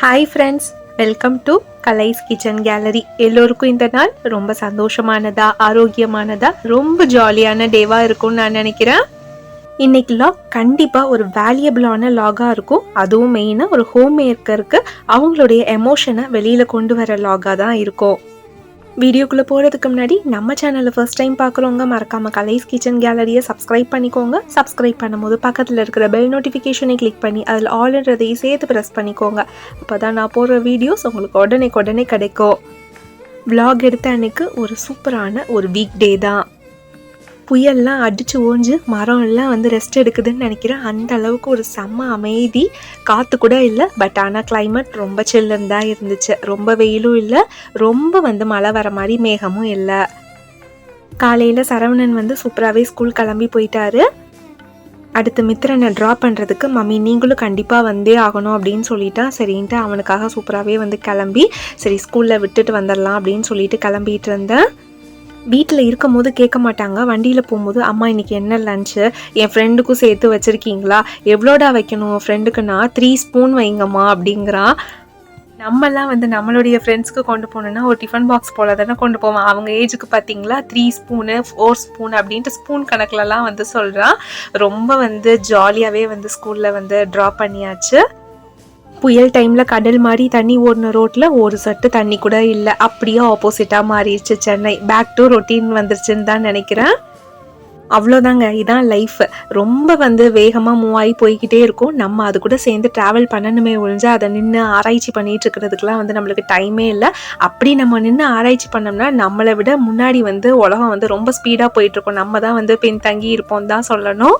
Hi friends welcome to Kalai's kitchen gallery எல்லோருக்கும் இந்த நாள் ரொம்ப சந்தோஷமானதா ஆரோக்கியமானதா ரொம்ப ஜாலியான டேவாக இருக்கும்னு நான் நினைக்கிறேன். இன்னைக்கு லாக் கண்டிப்பாக ஒரு வேல்யூபிளான லாகாக இருக்கும். அதுவும் மெயினாக ஒரு ஹோம் மேக்கருக்கு அவங்களுடைய எமோஷனை வெளியில் கொண்டு வர லாகாக தான் இருக்கும். வீடியோக்குள்ளே போகிறதுக்கு முன்னாடி நம்ம சேனலில் ஃபர்ஸ்ட் டைம் பார்க்குறவங்க மறக்காமல் கலைஸ் கிச்சன் கேலரியை சப்ஸ்கிரைப் பண்ணிக்கோங்க. சப்ஸ்கிரைப் பண்ணும்போது பக்கத்தில் இருக்கிற பெல் நோட்டிஃபிகேஷனை கிளிக் பண்ணி அதில் ஆல்ன்றதையும் சேர்த்து ப்ரெஸ் பண்ணிக்கோங்க. அப்போ தான் நான் போடுற வீடியோஸ் உங்களுக்கு உடனே உடனே கிடைக்கும். விலாக் எடுத்த அன்னைக்கு ஒரு சூப்பரான ஒரு வீக் டே தான். புயல்லாம் அடித்து ஓஞ்சு மரம் எல்லாம் வந்து ரெஸ்ட் எடுக்குதுன்னு நினைக்கிறேன். அந்த அளவுக்கு ஒரு செம்ம அமைதி. காற்று கூட இல்லை. பட் ஆனால் கிளைமேட் ரொம்ப சில்லுன்னு தான் இருந்துச்சு. ரொம்ப வெயிலும் இல்லை. ரொம்ப வந்து மழை வர மாதிரி மேகமும் இல்லை. காலையில் சரவணன் வந்து சூப்பராகவே ஸ்கூல் கிளம்பி போயிட்டாரு. அடுத்து மித்திரனை ட்ரா பண்ணுறதுக்கு மம்மி நீங்களும் கண்டிப்பாக வந்தே ஆகணும் அப்படின்னு சொல்லிட்டா சரின்ட்டு அவனுக்காக சூப்பராகவே வந்து கிளம்பி சரி ஸ்கூலில் விட்டுட்டு வந்துடலாம் அப்படின்னு சொல்லிட்டு கிளம்பிட்டு இருந்தேன். வீட்டில் இருக்கும் போது கேட்க மாட்டாங்க. வண்டியில் போகும்போது அம்மா இன்னைக்கு என்ன லஞ்சு என் ஃப்ரெண்டுக்கும் சேர்த்து வச்சுருக்கீங்களா? எவ்வளோடா வைக்கணும்? ஃப்ரெண்டுக்குன்னா த்ரீ ஸ்பூன் வைங்கம்மா அப்படிங்கிறான் நம்மலாம் வந்து நம்மளுடைய ஃப்ரெண்ட்ஸ்க்கு கொண்டு போகணுன்னா ஒரு டிஃபன் பாக்ஸ் போல தானே கொண்டு போவோம். அவங்க ஏஜுக்கு பார்த்தீங்களா த்ரீ ஸ்பூனு ஃபோர் ஸ்பூன் அப்படின்ட்டு ஸ்பூன் கணக்குலலாம் வந்து சொல்கிறான் ரொம்ப வந்து ஜாலியாகவே வந்து ஸ்கூலில் வந்து ட்ராப் பண்ணியாச்சு. புயல் டைமில் கடல் மாதிரி தண்ணி ஓடின ரோட்டில் ஒரு சட்டு தண்ணி கூட இல்லை. அப்படியே ஆப்போசிட்டாக மாறிடுச்சு சென்னை. பேக் டு ரொட்டீன் வந்துருச்சுன்னு தான் நினைக்கிறேன். அவ்வளோதாங்க இதான் லைஃப் ரொம்ப வந்து வேகமாக மூவ் ஆகி போய்கிட்டே இருக்கும். நம்ம அது கூட சேர்ந்து ட்ராவல் பண்ணணுமே ஒழிஞ்சு அதை நின்று ஆராய்ச்சி பண்ணிகிட்டு இருக்கிறதுக்குலாம் வந்து நம்மளுக்கு டைமே இல்லை. அப்படி நம்ம நின்று ஆராய்ச்சி பண்ணோம்னா நம்மளை விட முன்னாடி வந்து உலகம் வந்து ரொம்ப ஸ்பீடாக போயிட்டுருக்கோம் நம்ம தான் வந்து பின்தங்கி இருப்போம் தான் சொல்லணும்.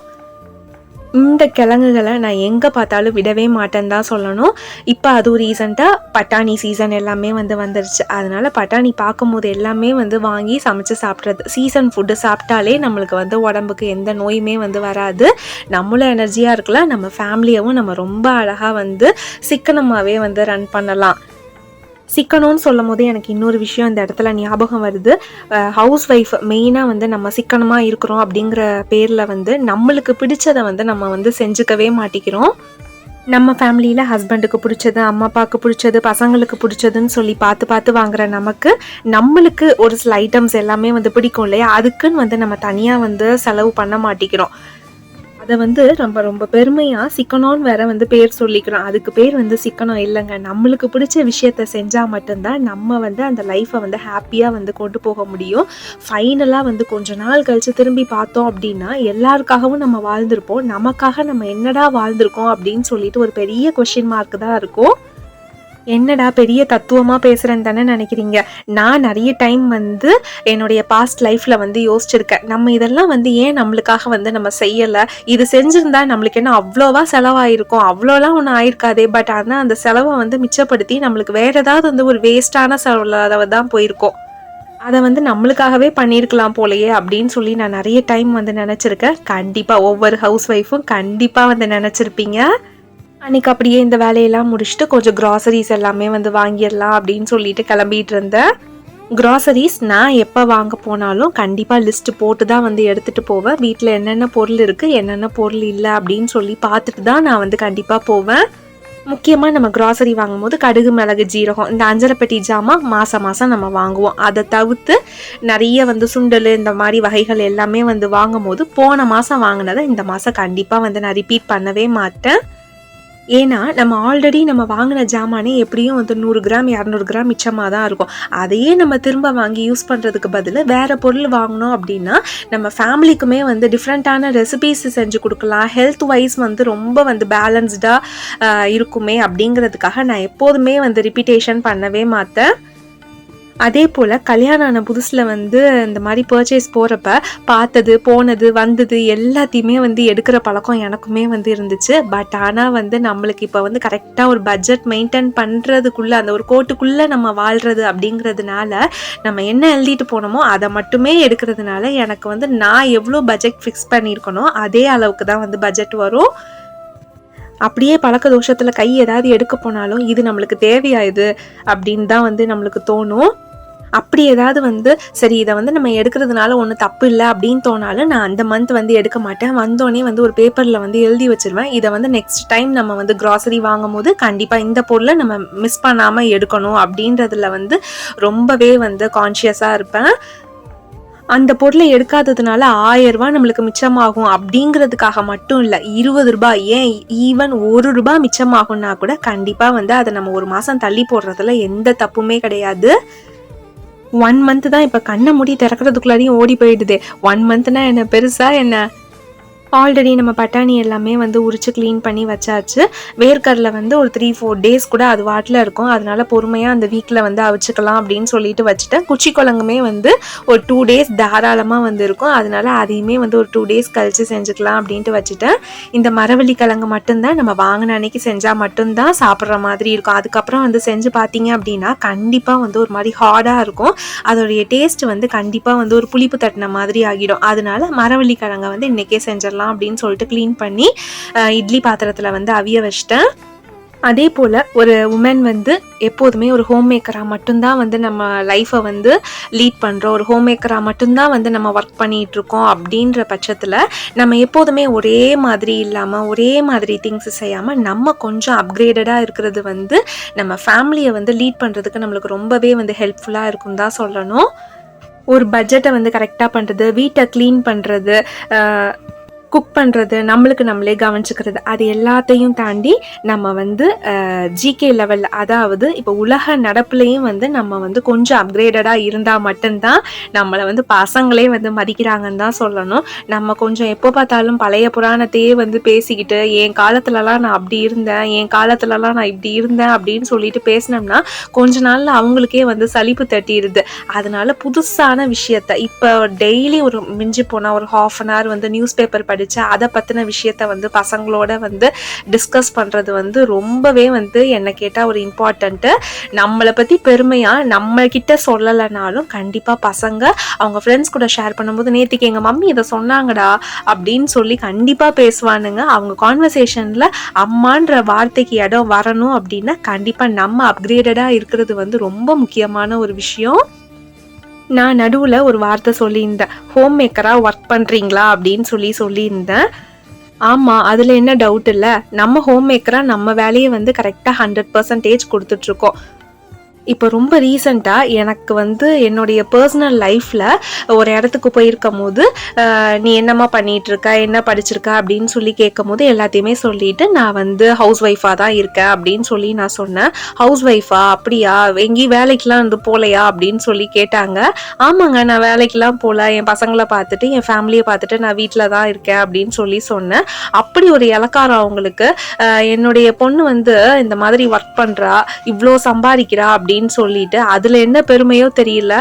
இந்த கிழங்குகளை நான் எங்கே பார்த்தாலும் விடவே மாட்டேன்னு தான் சொல்லணும். இப்போ அதுவும் ரீசெண்டாக பட்டாணி சீசன் எல்லாமே வந்து வந்துருச்சு. அதனால் பட்டாணி பார்க்கும்போது எல்லாமே வந்து வாங்கி சமைச்சு சாப்பிட்றது. சீசன் ஃபுட்டு சாப்பிட்டாலே நம்மளுக்கு வந்து உடம்புக்கு எந்த நோயுமே வந்து வராது. நம்மளும் எனர்ஜியாக இருக்கலாம். நம்ம ஃபேமிலியவும் நம்ம ரொம்ப அழகாக வந்து சிக்கனமாகவே வந்து ரன் பண்ணலாம். சிக்கணும்னு சொல்லும் போது எனக்கு இன்னொரு விஷயம் இந்த இடத்துல ஞாபகம் வருது. ஹவுஸ் ஒய்ஃப் மெயினாக வந்து நம்ம சிக்கனமாக இருக்கிறோம் அப்படிங்கிற பேரில் வந்து நம்மளுக்கு பிடிச்சதை வந்து நம்ம வந்து செஞ்சுக்கவே மாட்டிக்கிறோம். நம்ம ஃபேமிலியில் ஹஸ்பண்டுக்கு பிடிச்சது அம்மா அப்பாவுக்கு பிடிச்சது பசங்களுக்கு பிடிச்சதுன்னு சொல்லி பார்த்து பார்த்து வாங்குற நமக்கு நம்மளுக்கு ஒரு சில ஐட்டம்ஸ் எல்லாமே வந்து பிடிக்கும் இல்லையா? அதுக்குன்னு வந்து நம்ம தனியாக வந்து செலவு பண்ண மாட்டிக்கிறோம். அதை வந்து ரொம்ப ரொம்ப பெருமையாக சிக்கனோன்னு வேற வந்து பேர் சொல்லிக்கிறோம். அதுக்கு பேர் வந்து சிக்கனம் இல்லைங்க. நம்மளுக்கு பிடிச்ச விஷயத்த செஞ்சால் மட்டும்தான் நம்ம வந்து அந்த லைஃப்பை வந்து ஹாப்பியாக வந்து கொண்டு போக முடியும். ஃபைனலாக வந்து கொஞ்ச நாள் கழித்து திரும்பி பார்த்தோம் அப்படின்னா எல்லாருக்காகவும் நம்ம வாழ்ந்திருப்போம். நமக்காக நம்ம என்னடா வாழ்ந்திருக்கோம் அப்படின்னு சொல்லிட்டு ஒரு பெரிய கொஷின் மார்க் தான் இருக்கும். என்னடா பெரிய தத்துவமாக பேசுகிறேன்னு தானே நினைக்கிறீங்க? நான் நிறைய டைம் வந்து என்னுடைய பாஸ்ட் லைஃப்பில் வந்து யோசிச்சிருக்கேன். நம்ம இதெல்லாம் வந்து ஏன் நம்மளுக்காக வந்து நம்ம செய்யலை? இது செஞ்சுருந்தா நம்மளுக்கு என்ன அவ்வளோவா செலவாயிருக்கும்? அவ்வளோலாம் ஒன்றும் ஆயிருக்காதே. பட் ஆனால் அந்த செலவை வந்து மிச்சப்படுத்தி நம்மளுக்கு வேறு ஏதாவது வந்து ஒரு வேஸ்டான செலவு தான் போயிருக்கோம். அதை வந்து நம்மளுக்காகவே பண்ணியிருக்கலாம் போலயே அப்படின்னு சொல்லி நான் நிறைய டைம் வந்து நினச்சிருக்கேன். கண்டிப்பாக ஒவ்வொரு ஹவுஸ் ஒய்ஃபும் கண்டிப்பாக வந்து நினச்சிருப்பீங்க. அன்றைக்கி அப்படியே இந்த வேலையெல்லாம் முடிச்சுட்டு கொஞ்சம் க்ராசரிஸ் எல்லாமே வந்து வாங்கிடலாம் அப்படின்னு சொல்லிட்டு கிளம்பிட்டு இருந்தேன். க்ராசரிஸ் நான் எப்போ வாங்க போனாலும் கண்டிப்பாக லிஸ்ட்டு போட்டு தான் வந்து எடுத்துகிட்டு போவேன். வீட்டில் என்னென்ன பொருள் இருக்குது என்னென்ன பொருள் இல்லை அப்படின்னு சொல்லி பார்த்துட்டு தான் நான் வந்து கண்டிப்பாக போவேன். முக்கியமாக நம்ம க்ராசரி வாங்கும்போது கடுகு மிளகு ஜீரகம் இந்த அஞ்சரைப்பெட்டி ஜாமான் மாதம் மாதம் நம்ம வாங்குவோம். அதை தவிர்த்து நிறைய வந்து சுண்டல் இந்த மாதிரி வகைகள் எல்லாமே வந்து வாங்கும்போது போன மாதம் வாங்கினதை இந்த மாதம் கண்டிப்பாக வந்து நான் ரிப்பீட் பண்ணவே மாட்டேன். ஏன்னா நம்ம ஆல்ரெடி நம்ம வாங்கின ஜாமானே எப்படியும் வந்து நூறு கிராம் இரநூறு கிராம் மிச்சமாக தான் இருக்கும். அதையே நம்ம திரும்ப வாங்கி யூஸ் பண்ணுறதுக்கு பதில் வேறு பொருள் வாங்கினோம் அப்படின்னா நம்ம ஃபேமிலிக்குமே வந்து டிஃப்ரெண்ட்டான ரெசிபீஸ் செஞ்சு கொடுக்கலாம். ஹெல்த் வைஸ் வந்து ரொம்ப வந்து பேலன்ஸ்டாக இருக்குமே அப்படிங்கிறதுக்காக நான் எப்போதுமே வந்து ரிப்பீட்டேஷன் பண்ணவே மாட்டேன். அதே போல் கல்யாணம் ஆன புதுசில் வந்து இந்த மாதிரி பர்ச்சேஸ் போகிறப்ப பார்த்தது போனது வந்தது எல்லாத்தையுமே வந்து எடுக்கிற பழக்கம் எனக்குமே வந்து இருந்துச்சு. பட் ஆனால் வந்து நம்மளுக்கு இப்போ வந்து கரெக்டாக ஒரு பட்ஜெட் மெயின்டைன் பண்ணுறதுக்குள்ளே அந்த ஒரு கோட்டுக்குள்ளே நம்ம வாழ்கிறது அப்படிங்கிறதுனால நம்ம என்ன எழுதிட்டு போனோமோ அதை மட்டுமே எடுக்கிறதுனால எனக்கு வந்து நான் எவ்வளோ பட்ஜெட் ஃபிக்ஸ் பண்ணியிருக்கனோ அதே அளவுக்கு தான் வந்து பட்ஜெட் வரும். அப்படியே பழக்க தோஷத்தில் கை ஏதாவது எடுக்க போனாலும் இது நம்மளுக்கு தேவையா இது அப்படின்னு தான் வந்து நம்மளுக்கு தோணும். அப்படி ஏதாவது வந்து சரி இதை வந்து நம்ம எடுக்கிறதுனால ஒன்றும் தப்பு இல்லை அப்படின்னு தோணாலும் நான் அந்த மந்த் வந்து எடுக்க மாட்டேன். வந்தோடனே வந்து ஒரு பேப்பரில் வந்து எழுதி வச்சிருவேன். இதை வந்து நெக்ஸ்ட் டைம் நம்ம வந்து கிராசரி வாங்கும் போது கண்டிப்பாக இந்த பொருளை நம்ம மிஸ் பண்ணாமல் எடுக்கணும் அப்படின்றதுல வந்து ரொம்பவே வந்து கான்ஷியஸாக இருப்பேன். அந்த பொருளை எடுக்காததுனால ஆயிரம் ரூபாய் நம்மளுக்கு மிச்சமாகும் அப்படிங்கிறதுக்காக மட்டும் இல்லை இருபது ரூபாய் ஏன் ஈவன் ஒரு ரூபாய் மிச்சமாகும்னா கூட கண்டிப்பாக வந்து அதை நம்ம ஒரு மாதம் தள்ளி போடுறதுல எந்த தப்புமே கிடையாது. ஒன் மந்த் தான் இப்போ கண்ணை மூடி திறக்கிறதுக்குள்ளாரையும் ஓடி போயிடுது. ஒன் மந்த்னா என்ன பெருசா என்ன? ஆல்ரெடி நம்ம பட்டாணி எல்லாமே வந்து உரித்து க்ளீன் பண்ணி வச்சாச்சு. வேர்க்கடலை வந்து ஒரு த்ரீ ஃபோர் டேஸ் கூட அது வாட்டில் இருக்கும். அதனால பொறுமையாக அந்த வீக்கில் வந்து அவிச்சுக்கலாம் அப்படின்னு சொல்லிட்டு வச்சுட்டேன். குச்சி குழங்குமே வந்து ஒரு டூ டேஸ் தாராளமாக வந்து இருக்கும். அதனால அதையுமே வந்து ஒரு டூ டேஸ் கழிச்சு செஞ்சுக்கலாம் அப்படின்ட்டு வச்சுட்டேன். இந்த மரவள்ளி கிழங்கு மட்டும்தான் நம்ம வாங்கின அன்னைக்கு செஞ்சால் மட்டும்தான் சாப்பிட்ற மாதிரி இருக்கும். அதுக்கப்புறம் வந்து செஞ்சு பார்த்தீங்க அப்படின்னா கண்டிப்பாக வந்து ஒரு மாதிரி ஹார்டாக இருக்கும். அதோடைய டேஸ்ட் வந்து கண்டிப்பாக வந்து ஒரு புளிப்பு தட்டின மாதிரி ஆகிடும். அதனால மரவள்ளி கிழங்கை வந்து இன்றைக்கே செஞ்சிடலாம். அப்படின்னு சொல்லிட்டு க்ளீன் பண்ணி இட்லி பாத்திரத்தில் வந்து அவிய வச்சிட்டேன். அதே போல் ஒரு உமன் வந்து எப்போதுமே ஒரு ஹோம் மேக்கராக மட்டும்தான் வந்து நம்ம லைஃப்பை வந்து லீட் பண்ணுறோம் ஒரு ஹோம் மேக்கராக மட்டும்தான் வந்து நம்ம ஒர்க் பண்ணிகிட்ருக்கோம் அப்படின்ற பட்சத்தில் நம்ம எப்போதுமே ஒரே மாதிரி இல்லாமல் ஒரே மாதிரி திங்ஸ் செய்யாமல் நம்ம கொஞ்சம் அப்கிரேடடாக இருக்கிறது வந்து நம்ம ஃபேமிலியை வந்து லீட் பண்ணுறதுக்கு நம்மளுக்கு ரொம்பவே வந்து ஹெல்ப்ஃபுல்லாக இருக்கும் தான் சொல்லணும். ஒரு பட்ஜெட்டை வந்து கரெக்டாக பண்ணுறது வீட்டை க்ளீன் பண்ணுறது குக் பண்ணுறது நம்மளுக்கு நம்மளே கவனிச்சுக்கிறது அது எல்லாத்தையும் தாண்டி நம்ம வந்து ஜிகே லெவலில் அதாவது இப்போ உலக நடப்புலையும் வந்து நம்ம வந்து கொஞ்சம் அப்கிரேடடாக இருந்தால் மட்டும்தான் நம்மளை வந்து பசங்களே வந்து மதிக்கிறாங்கன்னு தான் சொல்லணும். நம்ம கொஞ்சம் எப்போ பார்த்தாலும் பழைய புராணத்தையே வந்து பேசிக்கிட்டு என் காலத்துலலாம் நான் அப்படி இருந்தேன் என் காலத்துலலாம் நான் இப்படி இருந்தேன் அப்படின்னு சொல்லிட்டு பேசினோம்னா கொஞ்ச நாளில் அவங்களுக்கே வந்து சலிப்பு தட்டிடுது அதனால புதுசான விஷயத்த இப்போ டெய்லி ஒரு மிஞ்சி போனால் ஒரு ஹாஃப் அன் ஹவர் வந்து நியூஸ் பேப்பர் படித்து அதை பற்றின விஷயத்த வந்து பசங்களோட வந்து டிஸ்கஸ் பண்ணுறது வந்து ரொம்பவே வந்து என்னை கேட்டால் ஒரு இம்பார்ட்டண்ட்டு நம்மளை பற்றி பெருமையாக நம்ம சொல்லலைனாலும் கண்டிப்பாக பசங்க அவங்க ஃப்ரெண்ட்ஸ் கூட ஷேர் பண்ணும்போது நேற்றுக்கு எங்கள் மம்மி இதை சொன்னாங்கடா அப்படின்னு சொல்லி கண்டிப்பாக பேசுவானுங்க. அவங்க கான்வர்சேஷனில் அம்மான்ற வார்த்தைக்கு இடம் வரணும் அப்படின்னா கண்டிப்பாக நம்ம அப்கிரேடடாக இருக்கிறது வந்து ரொம்ப முக்கியமான ஒரு விஷயம். நான் நடுவில் ஒரு வார்த்தை சொல்லியிருந்தேன். ஹோம் மேக்கராக ஒர்க் பண்ணுறீங்களா அப்படின்னு சொல்லி சொல்லியிருந்தேன். ஆமாம் அதில் என்ன டவுட் இல்லை. நம்ம ஹோம் மேக்கராக நம்ம வேலையை வந்து கரெக்டாக ஹண்ட்ரட் பர்சன்டேஜ் கொடுத்துட்ருக்கோம் இப்போ ரொம்ப ரீசண்டாக எனக்கு வந்து என்னுடைய பர்சனல் லைஃப்பில் ஒரு இடத்துக்கு போயிருக்கும் போது நீ என்னம்மா பண்ணிகிட்ருக்க என்ன படிச்சிருக்க? அப்படின்னு சொல்லி கேட்கும் போது எல்லாத்தையுமே சொல்லிட்டு நான் வந்து ஹவுஸ் ஒய்ஃபாக தான் இருக்கேன் அப்படின்னு சொல்லி நான் சொன்னேன். ஹவுஸ் ஒய்ஃபா அப்படியா? எங்கேயும் வேலைக்கெலாம் வந்து போகலையா அப்படின்னு சொல்லி கேட்டாங்க. ஆமாங்க நான் வேலைக்கெலாம் போகல என் பசங்களை பார்த்துட்டு என் ஃபேமிலியை பார்த்துட்டு நான் வீட்டில் தான் இருக்கேன் அப்படின்னு சொல்லி சொன்னேன். அப்படி ஒரு இலக்காரம் அவங்களுக்கு என்னுடைய பொண்ணு வந்து இந்த மாதிரி ஒர்க் பண்ணுறா இவ்வளோ சம்பாதிக்கிறா? அப்படின்னு அப்படின்னு சொல்லிட்டு அதில் என்ன பெருமையோ தெரியல.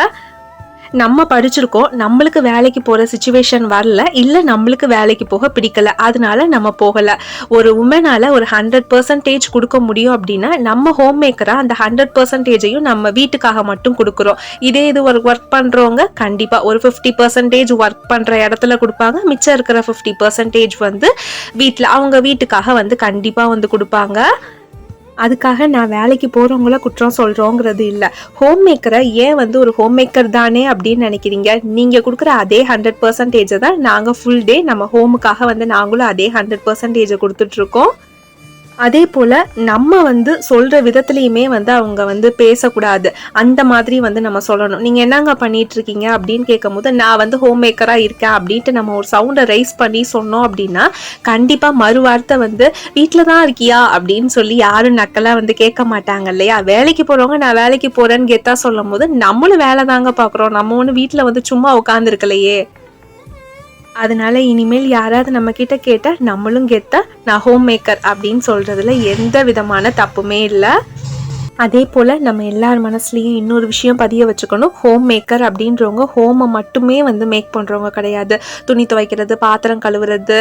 நம்ம படிச்சிருக்கோம் நம்மளுக்கு வேலைக்கு போகிற சுச்சுவேஷன் வரல இல்லை நம்மளுக்கு வேலைக்கு போக பிடிக்கல அதனால நம்ம போகலை. ஒரு உமனால் ஒரு ஹண்ட்ரட் பர்சன்டேஜ் கொடுக்க முடியும் அப்படின்னா நம்ம ஹோம் மேக்கராக அந்த ஹண்ட்ரட் பர்சன்டேஜையும் நம்ம வீட்டுக்காக மட்டும் கொடுக்குறோம். இதே இது ஒரு ஒர்க் பண்ணுறவங்க கண்டிப்பாக ஒரு ஃபிஃப்டி பர்சன்டேஜ் ஒர்க் பண்ணுற இடத்துல கொடுப்பாங்க மிச்சம் இருக்கிற ஃபிஃப்டி பர்சன்டேஜ் வந்து வீட்டில் அவங்க வீட்டுக்காக வந்து கண்டிப்பாக வந்து கொடுப்பாங்க. அதுக்காக நான் வேலைக்கு போகிறவங்கள குற்றம் சொல்கிறோங்கிறது இல்லை. ஹோம் மேக்கரை ஏன் வந்து ஒரு ஹோம் மேக்கர் தானே அப்படின்னு நினைக்கிறீங்க? நீங்கள் கொடுக்குற அதே ஹண்ட்ரட் பர்சன்டேஜை தான் நாங்கள் ஃபுல் டே நம்ம ஹோமுக்காக வந்து நாங்களும் அதே ஹண்ட்ரட் பர்சன்டேஜை கொடுத்துட்ருக்கோம் அதே போல் நம்ம வந்து சொல்கிற விதத்துலையுமே வந்து அவங்க வந்து பேசக்கூடாது. அந்த மாதிரி வந்து நம்ம சொல்லணும். நீங்கள் என்னங்க பண்ணிட்டு இருக்கீங்க அப்படின்னு கேட்கும்போது நான் வந்து ஹோம் மேக்கராக இருக்கேன் அப்படின்ட்டு நம்ம ஒரு சவுண்டை ரைஸ் பண்ணி சொன்னோம் அப்படின்னா கண்டிப்பாக மறுவார்த்தை வந்து வீட்டில் தான் இருக்கியா? அப்படின்னு சொல்லி யாரும் நக்கலாக வந்து கேட்க மாட்டாங்க இல்லையா? வேலைக்கு போகிறவங்க நான் வேலைக்கு போகிறேன்னு கெத்தா சொல்லும் போது நம்மளும் வேலை தாங்க பார்க்குறோம் நம்ம ஒன்று வீட்டில் வந்து சும்மா உட்காந்துருக்கலையே அதனால இனிமேல் யாராவது நம்ம கிட்ட கேட்டா நம்மளும் கெத்தா நான் ஹோம் மேக்கர் அப்படின்னு சொல்றதுல எந்த விதமான தப்புமே இல்லை. அதே போல் நம்ம எல்லார் மனசுலேயும் இன்னொரு விஷயம் பதிய வச்சுக்கணும். ஹோம் மேக்கர் அப்படின்றவங்க ஹோமை மட்டுமே வந்து மேக் பண்ணுறவங்க கிடையாது. துணி துவைக்கிறது பாத்திரம் கழுவுறது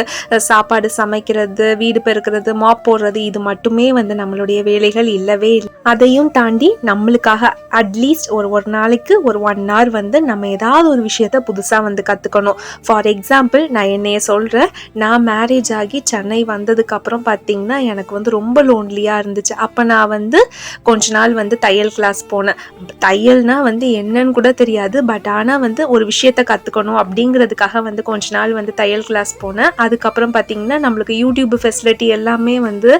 சாப்பாடு சமைக்கிறது வீடு பெருக்கிறது மாப் போடுறது இது மட்டுமே வந்து நம்மளுடைய வேலைகள் இல்லவே இல்லை. அதையும் தாண்டி நம்மளுக்காக அட்லீஸ்ட் ஒரு ஒரு நாளைக்கு ஒரு ஒன் ஹவர் வந்து நம்ம ஏதாவது ஒரு விஷயத்த புதுசாக வந்து கற்றுக்கணும் ஃபார் எக்ஸாம்பிள் நான் என்னைய சொல்கிறேன் நான் மேரேஜ் ஆகி சென்னை வந்ததுக்கப்புறம் பார்த்தீங்கன்னா எனக்கு வந்து ரொம்ப லோன்லியாக இருந்துச்சு. அப்போ நான் வந்து கொஞ்ச கொஞ்ச நாள் வந்து தையல் கிளாஸ் போனேன். தையல்னா வந்து என்னன்னு கூட தெரியாது. பட் ஆனால் வந்து ஒரு விஷயத்த கற்றுக்கணும் அப்படிங்கிறதுக்காக வந்து கொஞ்ச நாள் வந்து தையல் கிளாஸ் போனேன். அதுக்கப்புறம் பார்த்தீங்கன்னா நம்மளுக்கு யூடியூப் ஃபெசிலிட்டி எல்லாமே வந்து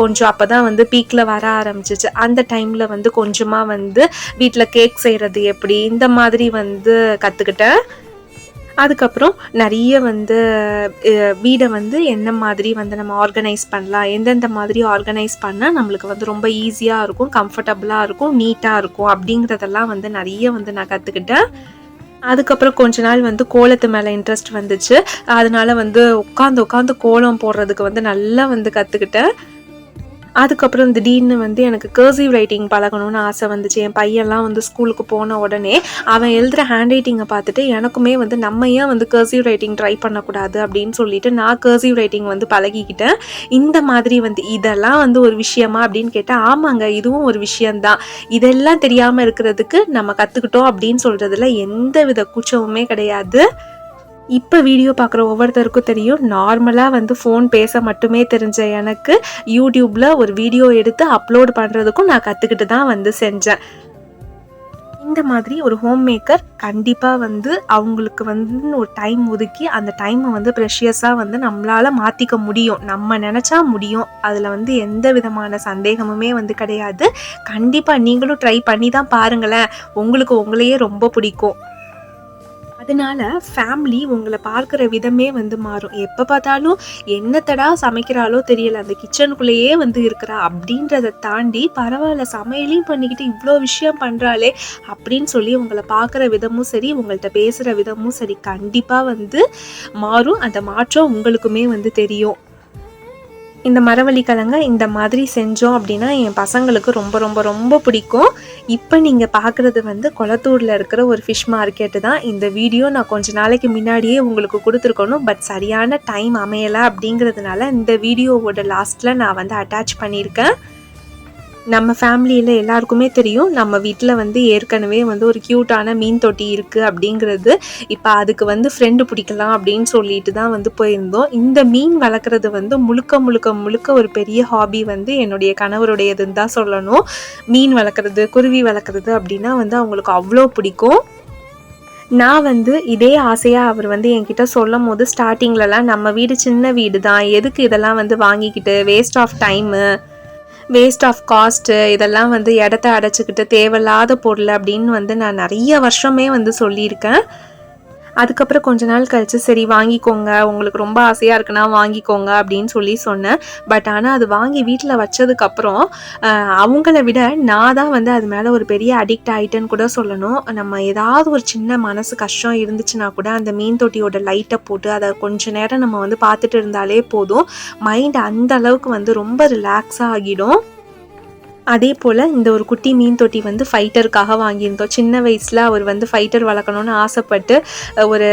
கொஞ்சம் அப்போ தான் வந்து பீக்கில் வர ஆரம்பிச்சிச்சு. அந்த டைமில் வந்து கொஞ்சமாக வந்து வீட்டில் கேக் செய்கிறது எப்படி இந்த மாதிரி வந்து கற்றுக்கிட்டேன் அதுக்கப்புறம் நிறைய வந்து வீடை வந்து என்ன மாதிரி வந்து நம்ம ஆர்கனைஸ் பண்ணலாம் எந்தெந்த மாதிரி ஆர்கனைஸ் பண்ணால் நம்மளுக்கு வந்து ரொம்ப ஈஸியாக இருக்கும் கம்ஃபர்டபுளாக இருக்கும் நீட்டாக இருக்கும் அப்படிங்கிறதெல்லாம் வந்து நிறைய வந்து நான் கற்றுக்கிட்டேன் அதுக்கப்புறம் கொஞ்ச நாள் வந்து கோலத்து மேலே இன்ட்ரெஸ்ட் வந்துச்சு. அதனால வந்து உட்காந்து உட்காந்து கோலம் போடுறதுக்கு வந்து நல்லா வந்து கற்றுக்கிட்டேன் அதுக்கப்புறம் திடீர்னு வந்து எனக்கு கர்சிவ் ரைட்டிங் பழகணும்னு ஆசை வந்துச்சு. என் பையன்லாம் வந்து ஸ்கூலுக்கு போன உடனே அவன் எழுதுகிற ஹேண்ட் ரைட்டிங்கை பார்த்துட்டு எனக்குமே வந்து நம்ம ஏன் வந்து கர்சிவ் ரைட்டிங் ட்ரை பண்ணக்கூடாது அப்படின்னு சொல்லிட்டு நான் கர்சிவ் ரைட்டிங் வந்து பழகிக்கிட்டேன். இந்த மாதிரி வந்து இதெல்லாம் வந்து ஒரு விஷயமா அப்படின்னு கேட்டால் ஆமாங்க இதுவும் ஒரு விஷயம்தான். இதெல்லாம் தெரியாமல் இருக்கிறதுக்கு நம்ம கற்றுக்கிட்டோம் அப்படின்னு சொல்கிறதுல எந்த வித கூச்சமுமே கிடையாது. இப்போ வீடியோ பார்க்குற ஒவ்வொருத்தருக்கும் தெரியும். நார்மலாக வந்து ஃபோன் பேச மட்டுமே தெரிஞ்ச எனக்கு யூடியூப்பில் ஒரு வீடியோ எடுத்து அப்லோட் பண்ணுறதுக்கும் நான் கற்றுக்கிட்டு தான் வந்து செஞ்சேன். இந்த மாதிரி ஒரு ஹோம் மேக்கர் கண்டிப்பாக வந்து அவங்களுக்கு வந்து ஒரு டைம் ஒதுக்கி அந்த டைமை வந்து ப்ரெஷியஸாக வந்து நம்மளால் மாற்றிக்க முடியும். நம்ம நினச்சா முடியும். அதில் வந்து எந்த விதமான சந்தேகமுமே வந்து கிடையாது. கண்டிப்பாக நீங்களும் ட்ரை பண்ணி தான் பாருங்களேன். உங்களுக்கு உங்களையே ரொம்ப பிடிக்கும். அதனால ஃபேமிலி உங்களை பார்க்குற விதமே வந்து மாறும். எப்போ பார்த்தாலும் என்னத்தடா சமைக்கிறாளோ தெரியல அந்த கிச்சனுக்குள்ளேயே வந்து இருக்கிறா அப்படின்றத தாண்டி பரவாயில்ல சமையலையும் பண்ணிக்கிட்டு இவ்வளோ விஷயம் பண்ணுறாளே அப்படின்னு சொல்லி உங்களை பார்க்குற விதமும் சரி உங்கள்கிட்ட பேசுகிற விதமும் சரி கண்டிப்பாக வந்து மாறும். அந்த மாற்றம் உங்களுக்குமே வந்து தெரியும். இந்த மரவள்ளி கிழங்க இந்த மாதிரி செஞ்சோம் அப்படின்னா என் பசங்களுக்கு ரொம்ப ரொம்ப ரொம்ப பிடிக்கும். இப்போ நீங்கள் பார்க்குறது வந்து கொளத்தூரில் இருக்கிற ஒரு ஃபிஷ் மார்க்கெட்டு தான். இந்த வீடியோ நான் கொஞ்ச நாளைக்கு முன்னாடியே உங்களுக்கு கொடுத்துருக்கணும். பட் சரியான டைம் அமையலை அப்படிங்கிறதுனால இந்த வீடியோவோட லாஸ்ட்டில் நான் வந்து அட்டாச் பண்ணியிருக்கேன். நம்ம ஃபேமிலியில் எல்லாருக்குமே தெரியும். நம்ம வீட்டில் வந்து ஏற்கனவே வந்து ஒரு க்யூட்டான மீன் தொட்டி இருக்குது அப்படிங்கிறது. இப்போ அதுக்கு வந்து ஃப்ரெண்டு பிடிக்கலாம் அப்படின்னு சொல்லிட்டு தான் வந்து போயிருந்தோம். இந்த மீன் வளர்க்குறது வந்து முழுக்க முழுக்க முழுக்க ஒரு பெரிய ஹாபி வந்து என்னுடைய கணவருடையதுன்னு தான் சொல்லணும். மீன் வளர்க்குறது குருவி வளர்க்குறது அப்படின்னா வந்து அவங்களுக்கு அவ்வளோ பிடிக்கும். நான் வந்து இதே ஆசையாக அவர் வந்து என்கிட்ட சொல்லும் போது ஸ்டார்டிங்லலாம் நம்ம வீடு சின்ன வீடு தான் எதுக்கு இதெல்லாம் வந்து வாங்கிக்கிட்டு waste of time waste of cost இதெல்லாம் வந்து இடத்த அடைச்சிக்கிட்டு தேவையில்லாத பொருள் அப்படின்னு வந்து நான் நிறைய வருஷமே வந்து சொல்லியிருக்கேன். அதுக்கப்புறம் கொஞ்ச நாள் கழிச்சு சரி வாங்கிக்கோங்க. உங்களுக்கு ரொம்ப ஆசையாக இருக்குன்னா வாங்கிக்கோங்க அப்படின்னு சொல்லி சொன்னேன். பட் ஆனால் அது வாங்கி வீட்டில் வச்சதுக்கப்புறம் அவங்கள விட நான் தான் வந்து அது மேலே ஒரு பெரிய அடிக்ட் ஆகிட்டேன்னு கூட சொல்லணும். நம்ம ஏதாவது ஒரு சின்ன மனசு கஷ்டம் இருந்துச்சுன்னா கூட அந்த மீன் தொட்டியோட லைட்டை போட்டு அதை கொஞ்ச நேரம் நம்ம வந்து பார்த்துட்டு இருந்தாலே போதும். மைண்ட் அந்த அளவுக்கு வந்து ரொம்ப ரிலாக்ஸாக ஆகிடும். அதே போல் இந்த ஒரு குட்டி மீன் தொட்டி வந்து ஃபைட்டருக்காக வாங்கியிருந்தோம். சின்ன வயசில் அவர் வந்து ஃபைட்டர் வளர்க்கணும்னு ஆசைப்பட்டு ஒரு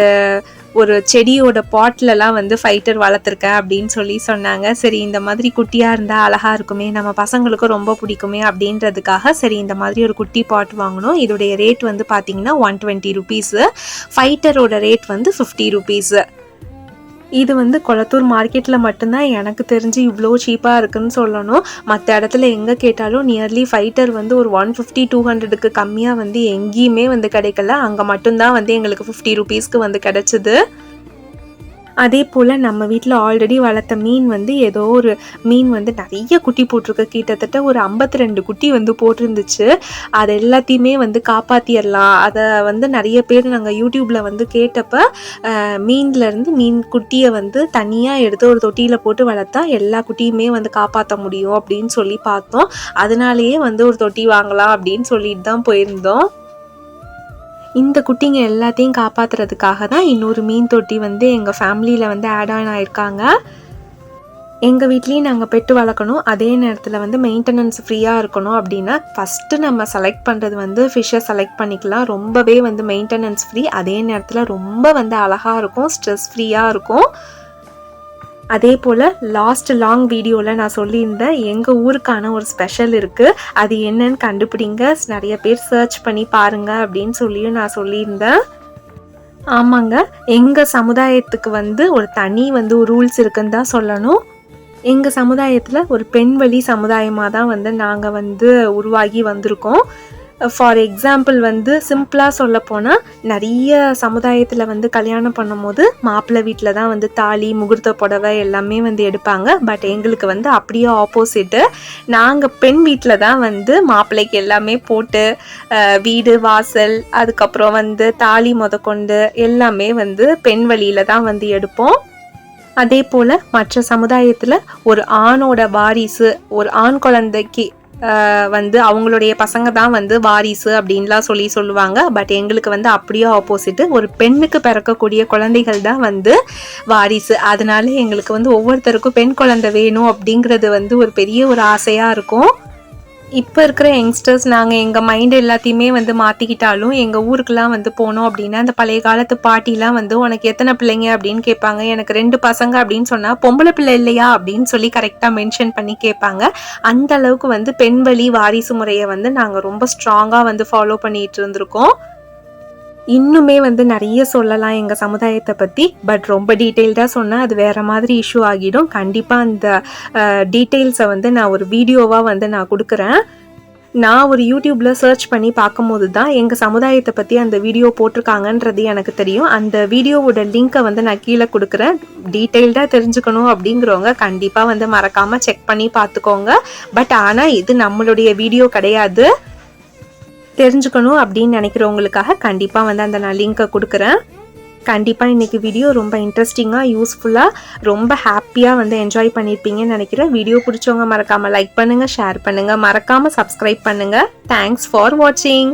ஒரு செடியோட பாட்லலாம் வந்து ஃபைட்டர் வளர்த்துருக்கேன் அப்படின்னு சொல்லி சொன்னாங்க. சரி இந்த மாதிரி குட்டியாக இருந்தால் அழகாக இருக்குமே நம்ம பசங்களுக்கும் ரொம்ப பிடிக்குமே அப்படின்றதுக்காக சரி இந்த மாதிரி ஒரு குட்டி பாட் வாங்கினோம். இதோடைய ரேட் வந்து பார்த்திங்கன்னா ஒன் டுவெண்ட்டி ருபீஸு ஃபைட்டரோட ரேட் வந்து ஃபிஃப்டி ருபீஸு இது வந்து கொளத்தூர் மார்க்கெட்டில் மட்டும்தான் எனக்கு தெரிஞ்சு இவ்வளோ சீப்பாக இருக்குன்னு சொல்லணும். மற்ற இடத்துல எங்கே கேட்டாலும் நியர்லி ஃபைட்டர் வந்து ஒரு ஒன் ஃபிஃப்டி டூ ஹண்ட்ரடுக்கு கம்மியாக வந்து எங்கேயுமே வந்து கிடைக்கல. அங்கே மட்டும்தான் வந்து எங்களுக்கு ஃபிஃப்டி ருபீஸ்க்கு வந்து கிடச்சிது. அதே போல் நம்ம வீட்டில் ஆல்ரெடி வளர்த்த மீன் வந்து ஏதோ ஒரு மீன் வந்து நிறைய குட்டி போட்டிருக்கு. கிட்டத்தட்ட ஒரு ஐம்பத்தி ரெண்டு குட்டி வந்து போட்டிருந்துச்சு. அது எல்லாத்தையுமே வந்து காப்பாற்றிடலாம் அதை வந்து நிறைய பேர் நாங்கள் யூடியூப்பில் வந்து கேட்டப்ப மீன்லேருந்து மீன் குட்டியை வந்து தனியாக எடுத்து ஒரு தொட்டியில் போட்டு வளர்த்தா எல்லா குட்டியுமே வந்து காப்பாற்ற முடியும் அப்படின்னு சொல்லி பார்த்தோம். அதனாலேயே வந்து ஒரு தொட்டி வாங்கலாம் அப்படின்னு சொல்லிட்டு தான் போயிருந்தோம். இந்த குட்டிங்க எல்லாத்தையும் காப்பாத்துறதுக்காக தான் இன்னொரு மீன் தொட்டி வந்து எங்கள் ஃபேமிலியில் வந்து ஆட் ஆன் ஆயிருக்காங்க. எங்கள் வீட்லேயும் நாங்கள் பெட்டு வளர்க்கணும். அதே நேரத்தில் வந்து மெயின்டெனன்ஸ் ஃப்ரீயாக இருக்கணும் அப்படின்னா ஃபஸ்ட்டு நம்ம செலக்ட் பண்ணுறது வந்து ஃபிஷ்ஷை செலக்ட் பண்ணிக்கலாம். ரொம்பவே வந்து மெயின்டெனன்ஸ் ஃப்ரீ அதே நேரத்தில் ரொம்ப வந்து அழகாக இருக்கும். ஸ்ட்ரெஸ் ஃப்ரீயாக இருக்கும். அதே போல் லாஸ்ட் லாங் வீடியோவில் நான் சொல்லியிருந்தேன் எங்கள் ஊருக்கான ஒரு ஸ்பெஷல் இருக்குது அது என்னன்னு கண்டுபிடிங்க. நிறைய பேர் சர்ச் பண்ணி பாருங்கள் அப்படின்னு சொல்லியும் நான் சொல்லியிருந்தேன். ஆமாங்க. எங்கள் சமுதாயத்துக்கு வந்து ஒரு தனி வந்து ரூல்ஸ் இருக்குன்னு தான் சொல்லணும். எங்கள் சமுதாயத்தில் ஒரு பெண் வழி சமுதாயமாக தான் வந்து நாங்கள் வந்து உருவாகி வந்திருக்கோம். ஃபார் எக்ஸாம்பிள் வந்து சிம்பிளாக சொல்ல போனால் நிறைய சமுதாயத்தில் வந்து கல்யாணம் பண்ணும்போது மாப்பிள்ளை வீட்டில் தான் வந்து தாலி முகூர்த்த புடவை எல்லாமே வந்து எடுப்பாங்க. பட் எங்களுக்கு வந்து அப்படியே ஆப்போசிட்டு நாங்கள் பெண் வீட்டில் தான் வந்து மாப்பிள்ளைக்கு எல்லாமே போட்டு வீடு வாசல் அதுக்கப்புறம் வந்து தாலி முதற்கொண்டு எல்லாமே வந்து பெண் வழியில் தான் வந்து எடுப்போம். அதே போல் மற்ற சமுதாயத்தில் ஒரு ஆணோட வாரிசு ஒரு ஆண் குழந்தைக்கு வந்து அவங்களுடைய பசங்க தான் வந்து வாரிசு அப்படின்லாம் சொல்லி சொல்லுவாங்க. பட் எங்களுக்கு வந்து அப்படியே ஆப்போசிட்டு ஒரு பெண்ணுக்கு பிறக்கக்கூடிய குழந்தைகள் தான் வந்து வாரிசு. அதனால எங்களுக்கு வந்து ஒவ்வொருத்தருக்கும் பெண் குழந்தை வேணும் அப்படிங்கிறது வந்து ஒரு பெரிய ஒரு ஆசையாக இருக்கும். இப்போ இருக்கிற யங்ஸ்டர்ஸ் நாங்கள் எங்கள் மைண்ட் எல்லாத்தையுமே வந்து மாற்றிக்கிட்டாலும் எங்கள் ஊருக்கெலாம் வந்து போனோம் அப்படின்னா அந்த பழைய காலத்து பாட்டிலாம் வந்து உனக்கு எத்தனை பிள்ளைங்க? அப்படின்னு கேட்பாங்க. எனக்கு ரெண்டு பசங்க அப்படின்னு சொன்னால் பொம்பளை பிள்ளை இல்லையா? அப்படின்னு சொல்லி கரெக்டாக மென்ஷன் பண்ணி கேட்பாங்க. அந்த அளவுக்கு வந்து பெண் வழி வாரிசு முறையை வந்து நாங்கள் ரொம்ப ஸ்ட்ராங்காக வந்து ஃபாலோ பண்ணிட்டு இருந்திருக்கோம். இன்னுமே வந்து நிறைய சொல்லலாம் எங்கள் சமுதாயத்தை பற்றி பட் ரொம்ப டீட்டெயில்டாக சொன்னால் அது வேறு மாதிரி இஷ்யூ ஆகிடும். கண்டிப்பாக அந்த டீட்டெயில்ஸை வந்து நான் ஒரு வீடியோவாக வந்து நான் கொடுக்குறேன். நான் ஒரு யூடியூப்பில் சர்ச் பண்ணி பார்க்கும்போது தான் எங்கள் சமுதாயத்தை பற்றி அந்த வீடியோ போட்டிருக்காங்கன்றது எனக்கு தெரியும். அந்த வீடியோவோட லிங்க்கை வந்து நான் கீழே கொடுக்குறேன். டீட்டெயில்டாக தெரிஞ்சுக்கணும் அப்படிங்கிறவங்க கண்டிப்பாக வந்து மறக்காமல் செக் பண்ணி பார்த்துக்கோங்க. பட் ஆனால் இது நம்மளுடைய வீடியோ கிடையாது. தெரிஞ்சுக்கணும் அப்படின்னு நினைக்கிறவங்களுக்காக கண்டிப்பாக வந்து அந்த நான் லிங்க்கை கொடுக்குறேன். கண்டிப்பாக இன்றைக்கி வீடியோ ரொம்ப இன்ட்ரெஸ்டிங்காக யூஸ்ஃபுல்லாக ரொம்ப ஹாப்பியாக வந்து என்ஜாய் பண்ணியிருப்பீங்கன்னு நினைக்கிறேன். வீடியோ பிடிச்சவங்க மறக்காமல் லைக் பண்ணுங்கள் ஷேர் பண்ணுங்கள் மறக்காமல் சப்ஸ்கிரைப் பண்ணுங்கள் தேங்க்ஸ் ஃபார் வாட்சிங்